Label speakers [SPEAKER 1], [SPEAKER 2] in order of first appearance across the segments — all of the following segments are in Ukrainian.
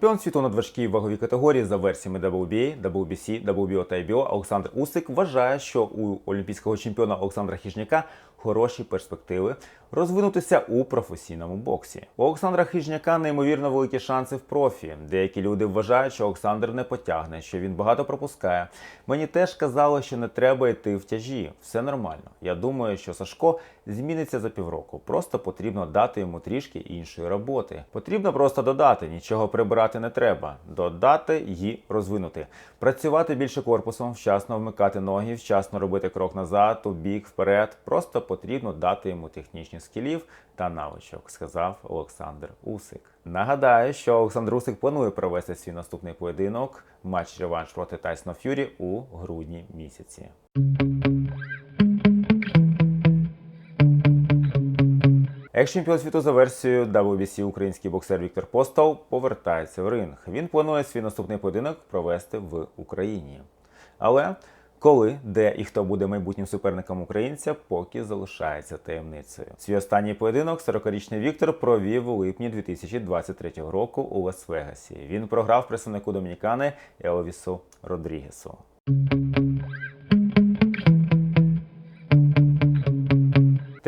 [SPEAKER 1] Чемпіон світу на важкій ваговій категорії за версіями WBA, WBC, WBO та IBO Олександр Усик вважає, що у олімпійського чемпіона Олександра Хижняка хороші перспективи розвинутися у професійному боксі. У Олександра Хижняка неймовірно великі шанси в профі. Деякі люди вважають, що Олександр не потягне, що він багато пропускає. Мені теж казали, що не треба йти в тяжі. Все нормально. Я думаю, що Сашко зміниться за півроку. Просто потрібно дати йому трішки іншої роботи. Потрібно просто додати, нічого прибирати не треба. Додати і розвинути. Працювати більше корпусом, вчасно вмикати ноги, вчасно робити крок назад, у бік, вперед. Просто потрібно дати йому технічних скілів та навичок, сказав Олександр Усик. Нагадаю, що Олександр Усик планує провести свій наступний поєдинок матч реванш проти Тайсона Ф'юрі у грудні місяці. Екс-чемпіон світу за версією WBC український боксер Віктор Постол повертається в ринг. Він планує свій наступний поєдинок провести в Україні. Але коли, де і хто буде майбутнім суперником українця, поки залишається таємницею. Свій останній поєдинок 40-річний Віктор провів у липні 2023 року у Лас-Вегасі. Він програв представнику Домінікани Елвісу Родрігесу.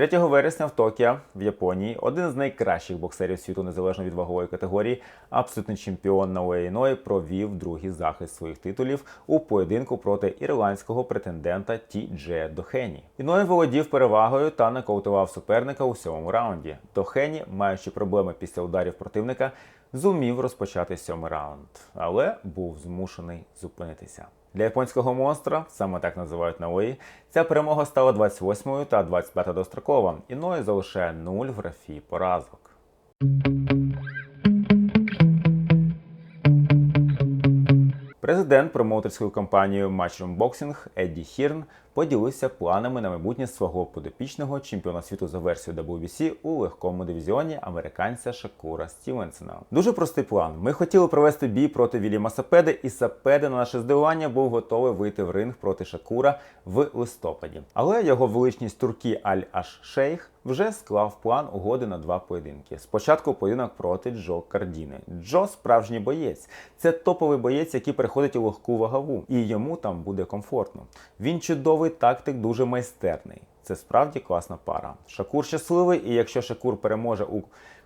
[SPEAKER 1] 3 вересня в Токіо в Японії один з найкращих боксерів світу незалежно від вагової категорії, абсолютний чемпіон на Уейної, провів другий захист своїх титулів у поєдинку проти ірландського претендента Ті Дже Дохені. Іной володів перевагою та нокаутував суперника у сьомому раунді. Дохені, маючи проблеми після ударів противника, зумів розпочати сьомий раунд, але був змушений зупинитися. Для японського монстра, саме так називають Наої, ця перемога стала 28-ю та 25-та дострокова. Іної залишає 0 в графі поразок. Президент промоутерської компанії Matchroom Boxing Едді Хірн поділився планами на майбутнє свого подопічного чемпіона світу за версією WBC у легкому дивізіоні американця Шакура Стівенсона. Дуже простий план. Ми хотіли провести бій проти Вільяма Сапеди, і Сапеда на наше здивування був готовий вийти в ринг проти Шакура в листопаді. Але його величність Туркі Аль Аш Шейх вже склав план угоди на два поєдинки. Спочатку поєдинок проти Джо Кардіни. Джо справжній боєць. Це топовий боєць, який переходить у легку вагову, і йому там буде комфортно. Він чудовий тактик, дуже майстерний. Це справді класна пара. Шакур щасливий, і якщо Шакур переможе у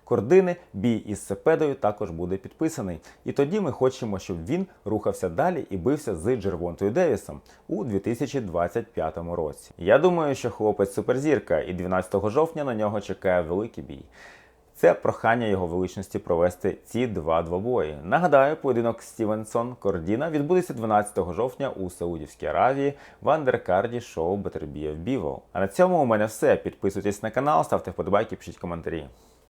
[SPEAKER 1] Кордини, бій із Сепедою також буде підписаний. І тоді ми хочемо, щоб він рухався далі і бився з Джервонтою Девісом у 2025 році. Я думаю, що хлопець суперзірка, і 12 жовтня на нього чекає великий бій. Це прохання його величності провести ці два двобої. Нагадаю, поєдинок Стівенсон Кордіна відбудеться 12 жовтня у Саудівській Аравії в андеркарді шоу Better Біво. А на цьому у мене все. Підписуйтесь на канал, ставте вподобайки, пишіть коментарі.